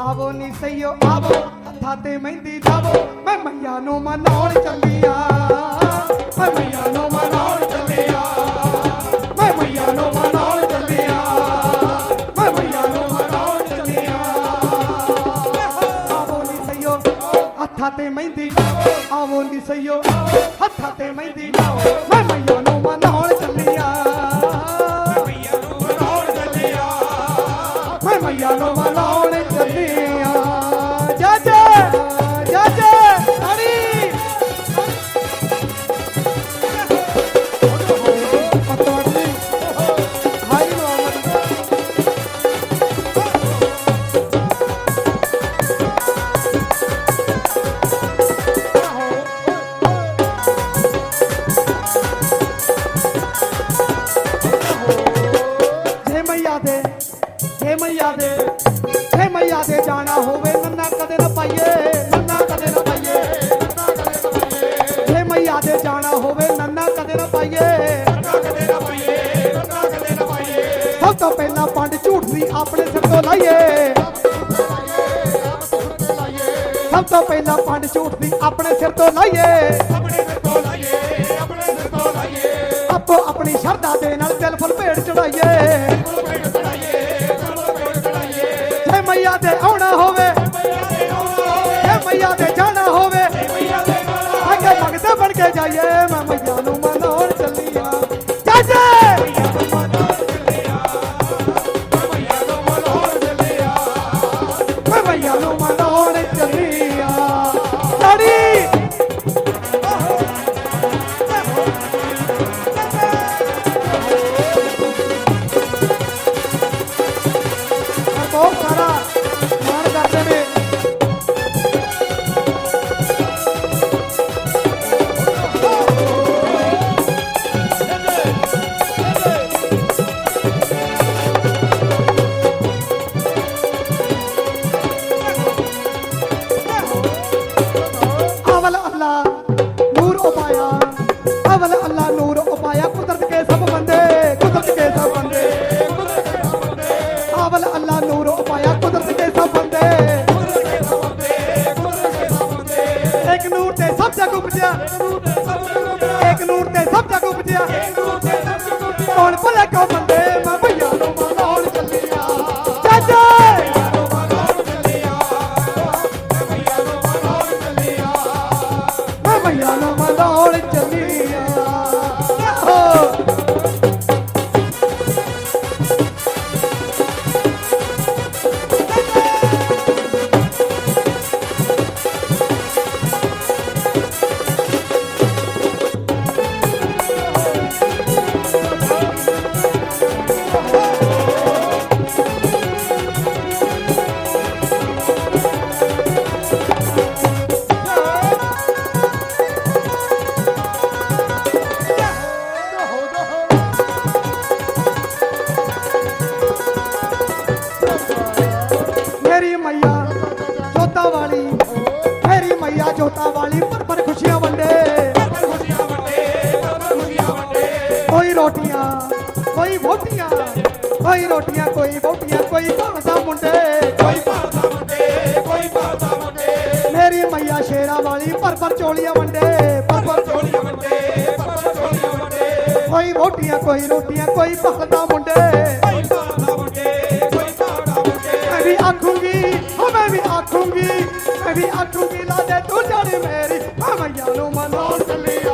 ਆਵੋ ਨੀ ਸਈਓ, ਆਵੋ ਹੱਥਾਂ ਤੇ ਮਹਿੰਦੀ ਲਾਵੋ। ਮੈਂ ਮਈਆ ਨੂੰ ਮਨਾਉਣ ਚੱਲੀਆਂ, ਮੈਂ ਮਈਆ ਨੂੰ ਮਨਾਉਣ ਚੱਲੀਆਂ, ਮੈਂ ਮਈਆ ਨੂੰ ਮਨਾਉਣ ਚੱਲੀਆਂ, ਮੈਂ ਮਈਆ ਨੂੰ ਮਨਾਉਣ ਚੱਲੀਆਂ। ਆਵੋ ਨੀ ਸਈਓ ਹੱਥਾਂ ਤੇ ਮਹਿੰਦੀ ਆਵੋ ਨੀ ਸਈਓ ਹੱਥਾਂ ਤੇ ਮਹਿੰਦੀ ਲਾਵੋ। ਮਈਆ ਦੇ। ਜੇ ਮਈਆ ਦੇ ਜਾਣਾ ਹੋਵੇ, ਨੰਨਾ ਕਦੇ ਨਾ ਪਾਈਏ, ਨੰਨਾ ਕਦੇ ਨਾ ਪਾਈਏ, ਨੰਨਾ ਕਦੇ ਨਾ ਪਾਈਏ। ਜੇ ਮਈਆ ਦੇ ਜਾਣਾ ਹੋਵੇ, ਨੰਨਾ ਕਦੇ ਨਾ ਪਾਈਏ ਰੰਗਾ ਕਦੇ ਨਾ ਪਾਈਏ ਰੰਗਾ ਕਦੇ ਨਾ ਪਾਈਏ। ਸਭ ਤੋਂ ਪਹਿਲਾਂ ਪੰਡ ਝੂਠ ਦੀ ਆਪਣੇ ਸਿਰ ਤੋਂ ਲਾਈਏ। ਸਭ ਤੋਂ ਪਹਿਲਾਂ ਪੰਡ ਝੂਠ ਦੀ ਆਪਣੇ ਸਿਰ ਤੋਂ ਲਾਈਏ। ਆਪਣੇ ਸਿਰ ਤੋਂ ਲਾਈਏ, ਆਪਣੇ ਸਿਰ ਤੋਂ ਲਾਈਏ। ਆਪੋ ਆਪਣੀ ਸ਼ਰਧਾ ਦੇ ਨਾਲ ਦਿਲ ਫੁੱਲ ਭੇੜ ਚੜਾਈਏ। ਮਈਆ ਦੇ ਆਉਣਾ ਹੋਵੇ। ਮਈਆ ਦੇ ਜੇ ਮਈਆ ਦੇ ਜਾਣਾ ਹੋਵੇ, ਅੱਗੇ ਭਗਤੇ ਬਣ ਕੇ ਜਾਈਏ ਮੈਂ ਨੂਰ ਤੇ ਸਭ ਜਗ ਉਪਜਿਆ ਕੌਣ ਭਲੇ ਕੋ ਬੰਦੇ ਮੈਂ ਭਈਆ ਨੂੰ ਮਨਾਉਣ ਚੱਲੀਆਂ। ਚਾਚਾ ਮੈਂ ਭਈਆ ਨੂੰ ਮਨਾਉਣ ਚੱਲੀਆਂ। ਵਾਲੀ ਮੇਰੀ ਮਈਆ ਜੋਤਾ ਵਾਲੀ, ਪਰ ਪਰ ਖੁਸ਼ੀਆਂ ਵੰਡੇ। ਕੋਈ ਰੋਟੀਆਂ, ਕੋਈ ਵੋਟੀਆਂ ਕੋਈ ਰੋਟੀਆਂ, ਕੋਈ ਵੋਟੀਆਂ ਕੋਈ ਭਾਂਦਾ ਮੁੰਡੇ। ਮੇਰੀ ਮਈਆ ਸ਼ੇਰਾ ਵਾਲੀ, ਪਰ ਪਰ ਚੋਲੀਆਂ ਵੰਡੇ। ਪਰ ਪਰ ਕੋਈ ਵੋਟੀਆਂ ਕੋਈ ਰੋਟੀਆਂ, ਕੋਈ ਭਾਂਦਾ ਮੁੰਡੇ। ਵੀ ਆਖੂੰਗੀ ਲਾ ਦੇ ਤੂੰ ਜਾਣੇ ਮੇਰੀ ਮੈਂ ਨੂੰ ਮਨਾਉਣ ਚੱਲੀਆ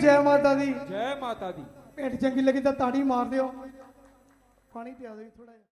ਜੈ ਮਾਤਾ ਦੀ। ਜੈ ਮਾਤਾ ਦੀ। ਭੇਟ ਚੰਗੀ ਲੱਗੀ ਤਾਂ ਤਾੜੀ ਮਾਰ ਦਿਓ। ਪਾਣੀ ਪਿਆ ਦਿਓ ਥੋੜਾ ਜਿਹਾ।